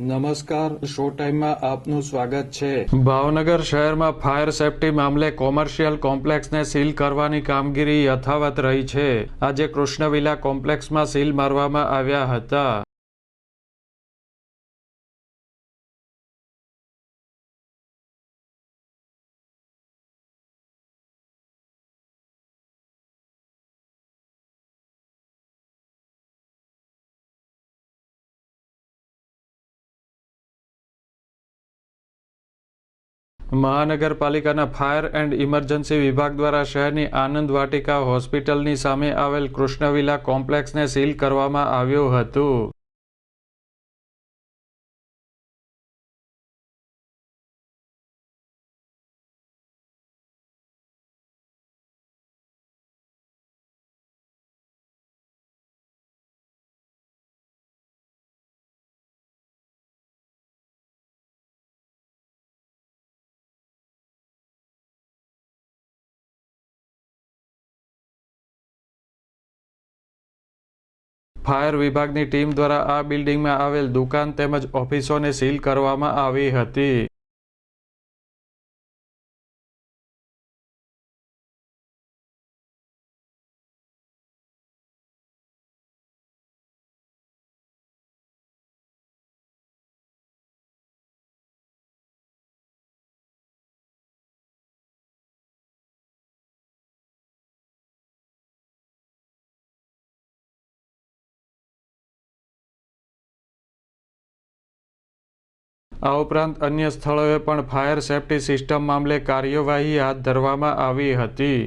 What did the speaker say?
નમસ્કાર, શો ટાઈમમાં આપનું સ્વાગત છે. ભાવનગર શહેરમાં ફાયર સેફટી મામલે કોમર્શિયલ કોમ્પ્લેક્સને સીલ કરવાની કામગીરી યથાવત રહી છે. આજે કૃષ્ણવિલા કોમ્પ્લેક્સમાં સીલ મારવામાં આવ્યા હતા. મહાનગરપાલિકાના ફાયર એન્ડ ઇમરજન્સી વિભાગ દ્વારા શહેરની આનંદ વાટિકા હોસ્પિટલની સામે આવેલ કૃષ્ણવિલા કોમ્પ્લેક્સને સીલ કરવામાં આવ્યું હતું. ફાયર વિભાગની ટીમ દ્વારા આ બિલ્ડિંગમાં આવેલ દુકાન તેમજ ઓફિસોને સીલ કરવામાં આવી હતી. આ ઉપરાંત અન્ય સ્થળોએ પણ ફાયર સેફટી સિસ્ટમ મામલે કાર્યવાહી હાથ ધરવામાં આવી હતી.